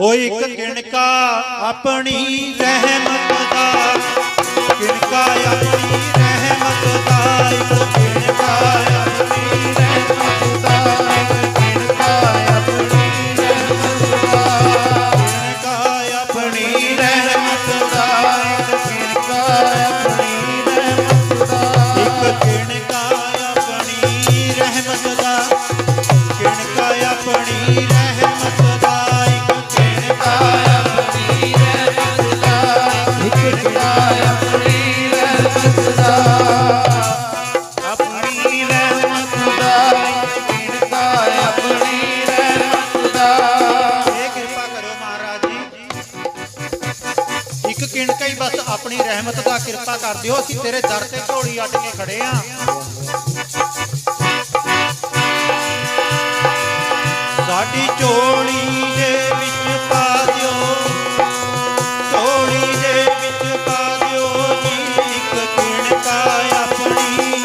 ਓ ਇੱਕ ਕਿਣਕਾ ਆਪਣੀ ਰਹਿਮਤ ਦਾ ਕਿਣਕਾ ਆਪਣੀ ਜੀ ਇੱਕ ਹੀ ਬਸ ਆਪਣੀ ਰਹਿਮਤ ਦਾ ਕਿਰਪਾ ਕਰ ਦਿਓ ਅਸੀਂ ਤੇਰੇ ਦਰ ਤੇ ਝੋਲੀ ਅੱਡ ਕੇ ਖੜੇ ਆਂ। ਸਾਡੀ ਝੋਲੀ ਦੇ ਵਿੱਚ ਪਾ ਦਿਓ। ਝੋਲੀ ਦੇ ਵਿੱਚ ਪਾ ਦਿਓ। ਜੀ ਇੱਕ ਕਿਣਕਾ ਆਪਣੀ।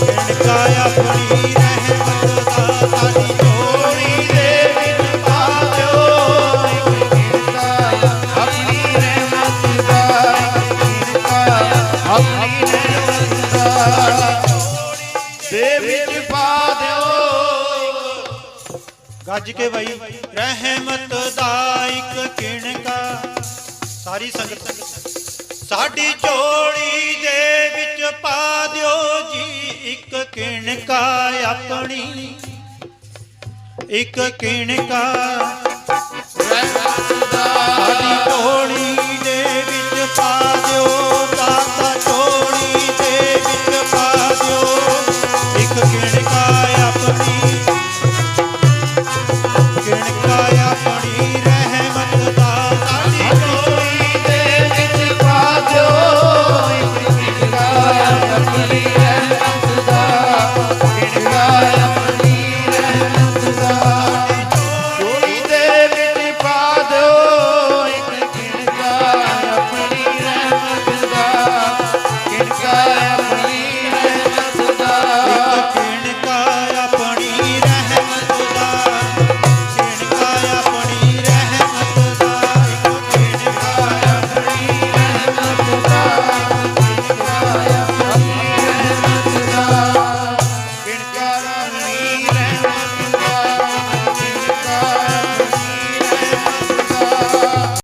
ਕਿਣਕਾ ਆਪਣੀ ਰਹਿਮਤ ਆਪਣੀ ਦੇ ਵਿੱਚ ਪਾ ਦਿਓ। ਗੱਜ ਕੇ ਬਈ, ਰਹਿਮਤ ਦਾ ਇੱਕ ਕਿਣਕਾ। ਸਾਰੀ ਸੰਗਤ ਸਾਡੀ ਝੋਲੀ ਦੇ ਵਿੱਚ ਪਾ ਦਿਓ ਜੀ ਇੱਕ ਕਿਣਕਾ ਆਪਣੀ। ਇੱਕ ਕਿਣਕਾ। ਸਾਡੀ ਝੋਲੀ शिवाय